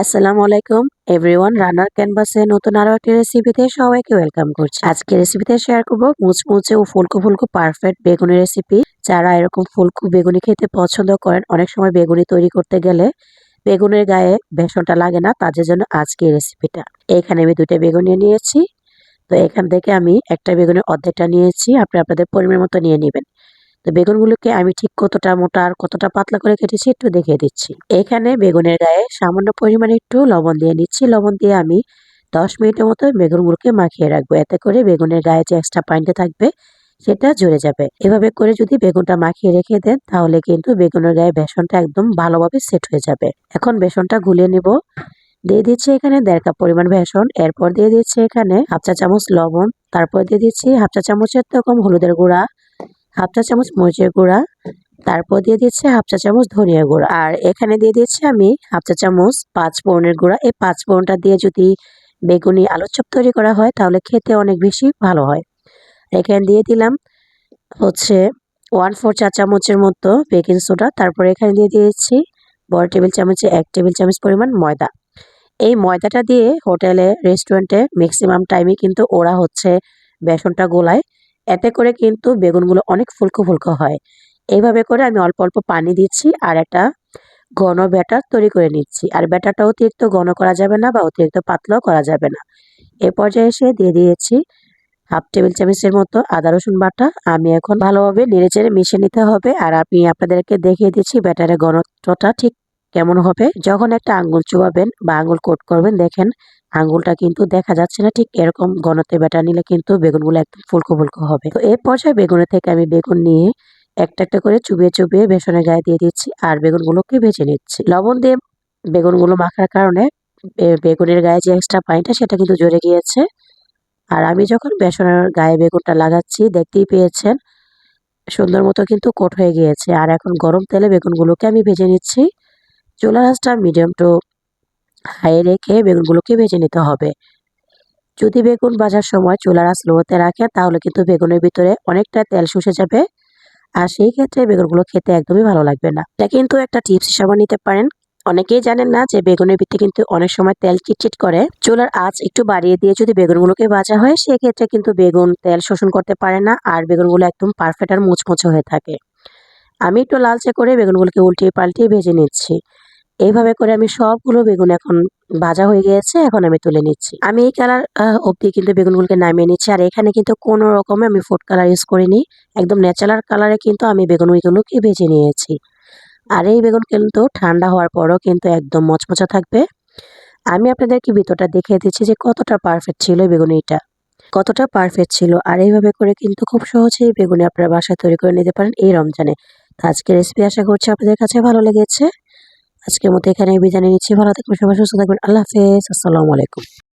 আসসালামু আলাইকুম। এভরিওয়ান রান্নার ক্যানভাসে নতুন আরও একটি রেসিপিতে সবাইকে ওয়েলকাম করছি। আজকে রেসিপিতে শেয়ার করব মুচমুচে ও ফুলকো ফুলকো পারফেক্ট বেগুনি রেসিপি। যারা এরকম ফুলকো বেগুনি খেতে পছন্দ করেন, অনেক সময় বেগুনি তৈরি করতে গেলে বেগুনের গায়ে বেসনটা লাগে না, তাদের জন্য আজকে এই রেসিপিটা। এখানে আমি দুইটা বেগুন নিয়ে নিয়েছি। তো এখান থেকে আমি একটা বেগুনের অর্ধেকটা নিয়েছি। আপনি আপনাদের পরিমাণ মতো নিয়ে নেবেন। তো বেগুনগুলোকে আমি ঠিক কতটা মোটা আর কতটা পাতলা করে কেটেছি একটু দেখিয়ে দিচ্ছি। এখানে বেগুনের গায়ে সামান্য পরিমাণে একটু লবণ দিয়ে নিচ্ছি। লবণ দিয়ে আমি দশ মিনিটের মতো বেগুনগুলোকে মাখিয়ে রাখব। এতে করে বেগুনের গায়ে যে এক্সট্রা পানিটা থাকবে, সেটা ঝরে যাবে। এভাবে করে যদি বেগুনটা মাখিয়ে রেখে দেন, তাহলে কিন্তু বেগুনের গায়ে বেসনটা একদম ভালোভাবে সেট হয়ে যাবে। এখন বেসনটা গুলিয়ে নিব। দিয়ে দিচ্ছি এখানে দেড় কাপ পরিমাণ বেসন। এরপর দিয়ে দিচ্ছি এখানে হাফ চা চামচ লবণ। তারপর দিয়ে দিচ্ছি হাফ চা চামচের তো কম হলুদের গুঁড়া। হাফ চা চামচ মরিচের গুঁড়া, তারপর দিয়ে দিচ্ছে হাফ চা চামচ ধনিয়া গুঁড়া। আর এখানে দিয়ে দিচ্ছি আমি হাফ চা চামচ পাঁচ ফোড়নের গুঁড়া। এই পাঁচ ফোড়নটা দিয়ে যদি বেগুনি আলুর চপ তৈরি করা হয়, তাহলে খেতে অনেক বেশি ভালো হয়। এখানে দিয়ে দিলাম হচ্ছে ওয়ান ফোর চা চামচের মতো বেকিং সোডা। তারপরে এখানে দিয়ে দিয়েছি বড় টেবিল চামচে এক টেবিল চামচ পরিমাণ ময়দা। এই ময়দাটা দিয়ে হোটেলে, রেস্টুরেন্টে ম্যাক্সিমাম টাইমে কিন্তু ওরা হচ্ছে বেসনটা গোলায় এতে করে কিন্তু বেগুনগুলো অনেক ফুলকো ফুলকো হয়। এইভাবে করে আমি অল্প অল্প পানি দিচ্ছি আর একটা ঘন ব্যাটার তৈরি করে নিচ্ছি। আর ব্যাটারটা অতিরিক্ত ঘন করা যাবে না বা অতিরিক্ত পাতলাও করা যাবে না। এ পর্যায়ে এসে দিয়ে দিয়েছি হাফ টেবিল চামচের মতো আদা রসুন বাটা। আমি এখন ভালোভাবে নেড়ে চেড়ে মিশিয়ে নিতে হবে। আর আমি আপনাদেরকে দেখিয়ে দিচ্ছি ব্যাটারের ঘনত্বটা ঠিক কেমন হবে? যখন একটা আঙ্গুল চুবাবেন বা আঙ্গুল কোট করবেন, দেখেন আঙ্গুলটা কিন্তু দেখা যাচ্ছে না ঠিক এরকম ঘনতে বেটা নিলে কিন্তু বেগুনগুলো একদম ফুলকো ফুলকো হবে। তো এর পর্যায়ে বেগুনের থেকে আমি বেগুন নিয়ে একটা একটা করে চুবিয়ে চুবিয়ে বেসনের গায়ে দিয়ে দিচ্ছি আর বেগুনগুলোকে ভেজে নিচ্ছি। লবণ দিয়ে বেগুনগুলো মাখার কারণে বেগুনের গায়ে যে এক্সট্রা পানিটা সেটা কিন্তু জড়ে গিয়েছে। আর আমি যখন বেসনের গায়ে বেগুনটা লাগাচ্ছি, দেখতেই পেয়েছেন সুন্দর মতো কিন্তু কোট হয়ে গিয়েছে। আর এখন গরম তেলে বেগুনগুলোকে আমি ভেজে নিচ্ছি। চুলা রাসটা মিডিয়াম টু হাই রেখে বেগুনগুলোকে ভেজে নিতে হবে। যদি বেগুন ভাজার সময় চুলার আঁচ লোতে রাখেন তাহলে কিন্তু বেগুনের ভিতরে অনেকটা তেল শুষে যাবে আর সেই ক্ষেত্রে বেগুনগুলো খেতে একদমই ভালো লাগবে না। এটা কিন্তু একটা টিপস হিসাবে নিতে পারেন। অনেকেই জানেন না যে বেগুনের ভিতরে কিন্তু অনেক সময় তেল চিটচিট করে। চুলার আঁচ একটু বাড়িয়ে দিয়ে যদি বেগুনগুলোকে ভাজা হয় সেক্ষেত্রে কিন্তু বেগুন তেল শোষণ করতে পারে না আর বেগুনগুলো একদম পারফেক্ট আর মুচমুচে হয়ে থাকে। আমি একটু লালচে করে বেগুনগুলোকে উল্টিয়ে পাল্টিয়ে ভেজে নিচ্ছি। এইভাবে করে আমি সবগুলো বেগুন এখন ভাজা হয়ে গিয়েছে, এখন আমি তুলে নিচ্ছি। আমি এই কালার অবধি কিন্তু বেগুনগুলোকে নামিয়ে নিচ্ছি, আর এখানে কিন্তু কোনো রকমে আমি ফুড কালার ইউজ করিনি। একদম ন্যাচারাল কালারে কিন্তু আমি বেগুন বেগুনগুলোকে ভেজে নিয়েছি। আর এই বেগুন কিন্তু ঠান্ডা হওয়ার পরও কিন্তু একদম মচমচা থাকবে। আমি আপনাদেরকে ভিতরটা দেখিয়ে দিচ্ছি যে কতটা পারফেক্ট ছিল বেগুনিটা। কতটা পারফেক্ট ছিল, আর এইভাবে করে কিন্তু খুব সহজেই বেগুনি আপনারা বাসায় তৈরি করে নিতে পারেন এই রমজানে। আজকে রেসিপি আশা করছি আপনাদের কাছে ভালো লেগেছে। আজকের মতো এখানে বিদায় নিচ্ছি। ভালো থাকবেন সবাই সুস্থ থাকবেন। আল্লাহ হাফেজ। আসসালামু আলাইকুম।